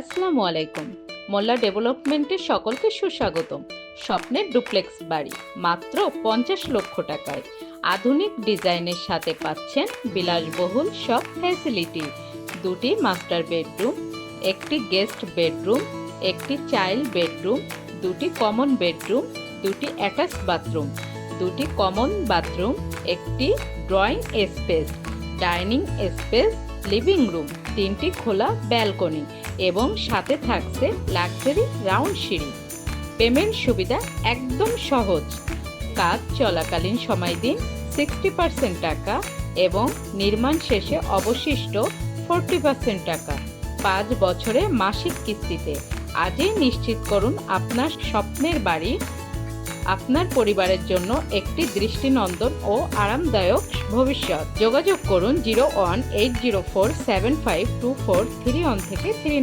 আসসালামু আলাইকুম। মোল্লা ডেভেলপমেন্টে সকলকে সুস্বাগতম। স্বপ্নের ডুপ্লেক্স বাড়ি, মাত্র পঞ্চাশ লক্ষ টাকায়। আধুনিক ডিজাইনের সাথে পাচ্ছেন বিলাসবহুল সব ফ্যাসিলিটি দুটি মাস্টার বেডরুম একটি গেস্ট বেডরুম একটি চাইল্ড বেডরুম দুটি কমন বেডরুম দুটি অ্যাটাচ বাথরুম দুটি কমন বাথরুম একটি drawing space dining space living room তিনটি খোলা ব্যালকনি এবং সাথে থাকছে লাক্সারি রাউন্ড সিঁড়ি। পেমেন্ট সুবিধা একদম সহজ। কাজ চলাকালীন সময় দিন সিক্সটি পার্সেন্ট টাকা এবং নির্মাণ শেষে অবশিষ্ট ফোরটি পার্সেন্ট টাকা। পাঁচ বছরে মাসিক কিস্তিতে। আজই নিশ্চিত করুন আপনার স্বপ্নের বাড়ি আপনার পরিবারের জন্য একটি দৃষ্টিনন্দন ও আরামদায়ক ভবিষ্যৎ। যোগাযোগ করুন zero one eight zero four seven five two four three one থেকে থ্রি